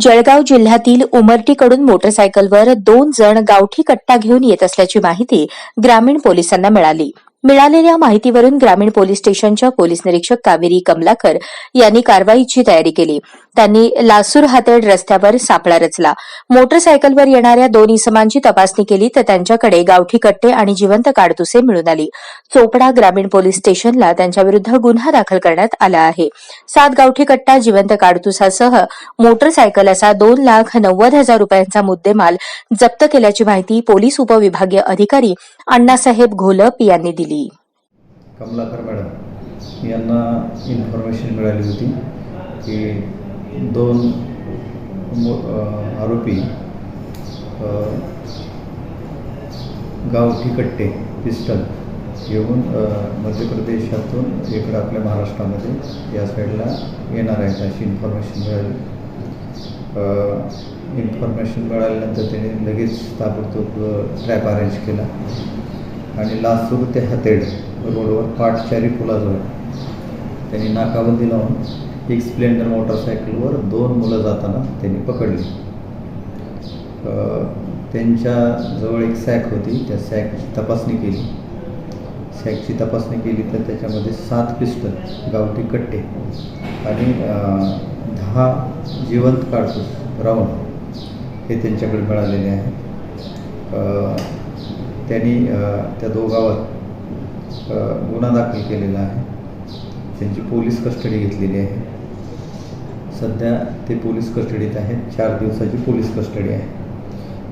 जळगाव जिल्ह्यातील उमरटीकडून मोटरसायकलवर दोन जण गावठी कट्टा घेऊन येत असल्याची माहिती ग्रामीण पोलिसांना मिळाली. मिळालेल्या माहितीवरून ग्रामीण पोलीस स्टेशनच्या पोलीस निरीक्षक कावेरी कमलाकर यांनी कारवाईची तयारी केली. त्यांनी लासूर हातेड रस्त्यावर सापळा रचला. मोटरसायकलवर येणाऱ्या दोन इसमांची तपासणी केली तर त्यांच्याकडे गावठी कट्टे आणि जिवंत काडतुसे मिळून आली. चोपडा ग्रामीण पोलीस स्टेशनला त्यांच्याविरुद्ध गुन्हा दाखल करण्यात आला आहे. सात गावठी कट्टा जिवंत काडतुसासह मोटरसायकल असा दोन लाख नव्वद हजार रुपयांचा मुद्देमाल जप्त केल्याची माहिती पोलीस उपविभागीय अधिकारी अण्णासाहेब घोलप यांनी दिली. कमलाकर मॅडम यांना इन्फॉर्मेशन मिळाली होती की दोन मो- आरोपी गावठी कट्टे पिस्टल येऊन मध्य प्रदेशातून इकडं आपल्या महाराष्ट्रामध्ये या साईडला येणार आहेत. अशी इन्फॉर्मेशन मिळाली. इन्फॉर्मेशन मिळाल्यानंतर त्यांनी लगेच ताबडतोब ट्रॅप अरेंज केला. आणि लासूर ते हातेड रोडवर पाटचारी पुलाजवळ. त्यांनी नाकाबंदी लावून एक स्प्लेंडर मोटरसायकलवर दोन मुलं जाताना त्यांनी पकडली. त्यांच्या जवळ एक सॅक होती. त्या सॅकची तपासणी केली. सॅकची तपासणी केली तर त्याच्यामध्ये सात पिस्टल गावठी कट्टे आणि दहा जिवंत काढतूस राऊंड हे त्यांच्याकडे मिळालेले आहे त्यांनी त्या दोघावर गुन्हा दाखल केलेला आहे. त्यांची पोलीस कस्टडी घेतलेली आहे. सध्या ते पोलीस कस्टडीत आहेत. चार दिवसाची पोलीस कस्टडी आहे.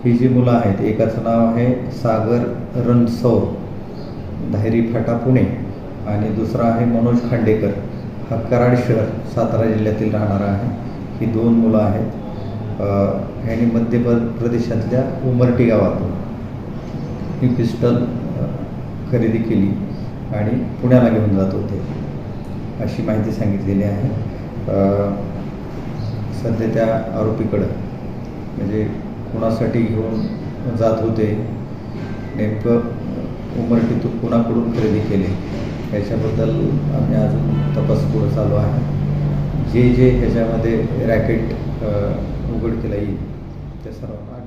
ही जी मुलं आहेत एकाचं नाव आहे सागर रणसौर धायरी फाटा पुणे आणि दुसरा आहे मनोज खांडेकर. हा कराड शहर सातारा जिल्ह्यातील राहणारा आहे. ही दोन मुलं आहेत. अ, ह्यांनी मध्य प्रदेशातल्या उमरटी गावातून ही पिस्टल खरेदी केली आणि पुण्याला घेऊन जात होते. अशी माहिती सांगितलेली आहे. सध्या त्या आरोपीकडं. म्हणजे कुणासाठी घेऊन जात होते नेमकं उमरटीतून कुणाकडून खरेदी केले याच्याबद्दल आम्ही अजून तपास पुढं चालू आहे. जे जे ह्याच्यामध्ये रॅकेट उघड केलं येईल त्या सर्वांना